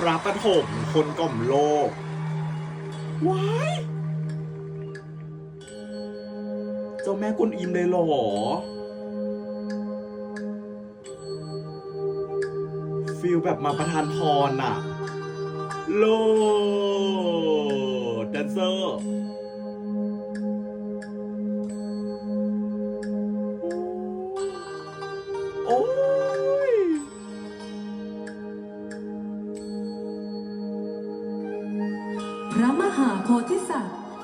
พระปฐมคนกล่อมโลก ว้าย เจ้าแม่กุนอิมเลยเหรอ ฟิลแบบมาประทานพรน่ะ โลดแดนเซอร์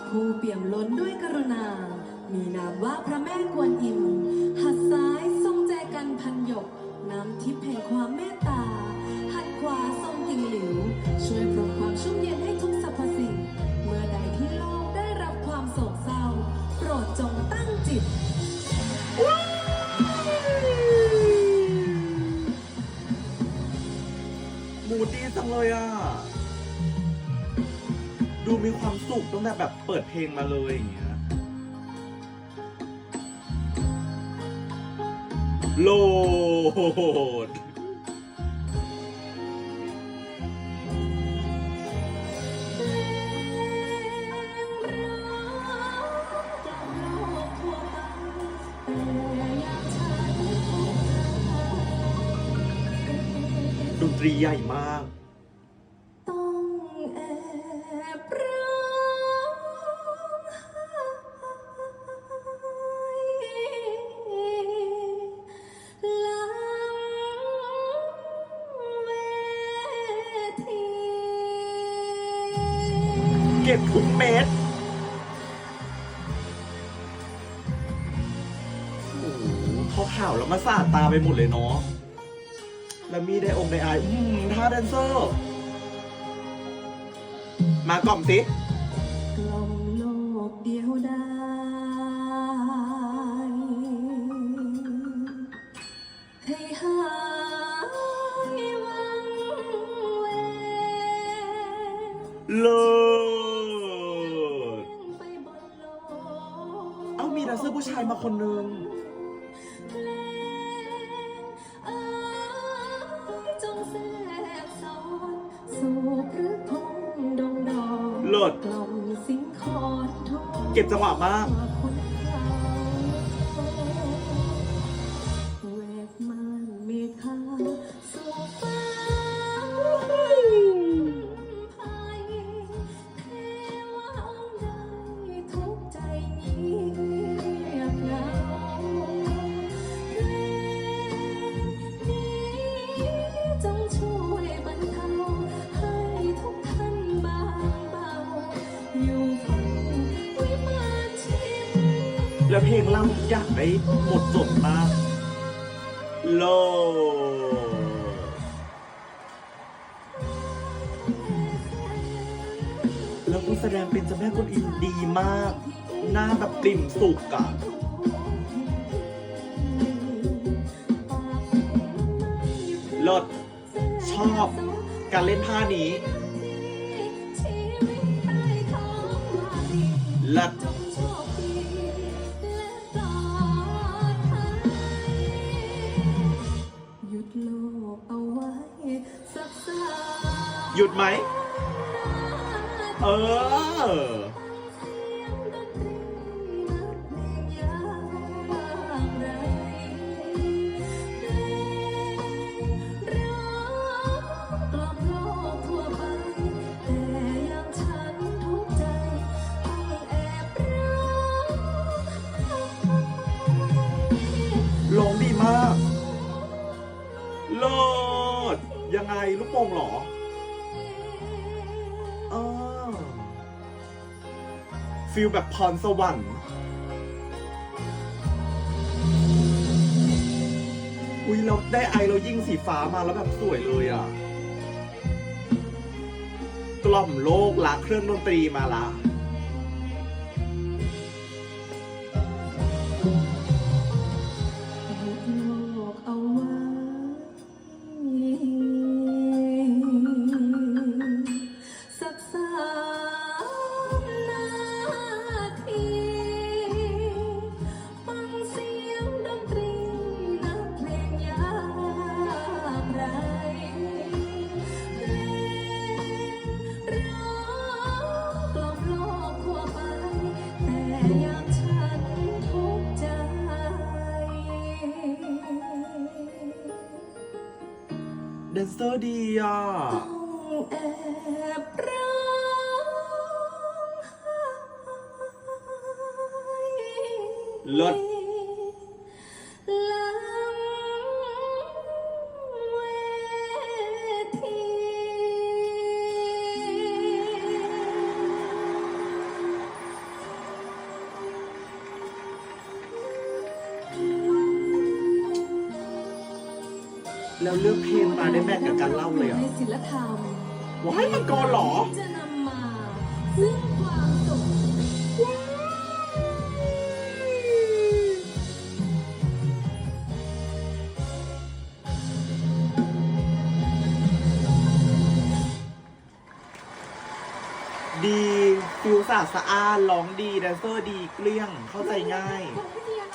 ผู้เปี่ยมล้นด้วยกรุณา มีนามว่าพระแม่กวนอิมหัดซ้ายทรงแจกันพันหยก น้ำทิพย์แห่งความเมตตา หัดขวาทรงติงหลิว ช่วยปลดความชุ่มเย็นให้ทุกสรรพสิ่ง เมื่อใดที่โลกได้รับความโศกเศร้า โปรดจงตั้งจิตมูดีจังเลยอะ ดูมีความสุขตั้งแต่แบบเปิดเพลงมาเลยอย่างเงี้ยโลดดนตรีใหญ่มาก เก็บทุกเม็ดโอ้โหเขาข่าวแล้วมาสาดตาไปหมดเลยเนาะ แล้วมีได้องค์ได้อาย อืมท่าแดนเซอร์ มากล่อมสิ กล่องโลกเดียวได้ นเซอร์ผู้ชายมาคนนึงเพลงเอ้ยจงแทรกซ้อนสู่พฤพงดงดอนเลิศกล่อมสิงคอนทองเก็บจังหวะมากคุณเขาแวกม่านเมฆาสู่ฟ้า แล้วเพลงเล่าทุกอย่างได้หมดจดมากโลแล้วผู้แสดงเป็นเจ้าแม่กวนอิมดีมาก หน้าแบบกลิ่มสุกอะลิศชอบการเล่นท่านี้ลิศ หยุดไหม เออร้องดีมาก โลด ยังไงลูกโป่งเหรอ ฟิลแบบพรสวรรค์อุ้ยเราได้ไอเรายิ่งสีฟ้ามาแล้วแบบสวยเลยอะ กล่อมโลกละเครื่องดนตรีมาละ เตอร์ดีอะแอบร้องไห้เลิศ แล้วเลือกเพลงมาได้แมทกับการเล่าเลยอะในศิลธรรมว้ายมังกรเหรอจะนำมาซึ่งความสุขดีฟิลสะอาดสะอานร้องดีแดนเซอร์ดีเกลี้ยงเข้าใจง่าย ของวิทยา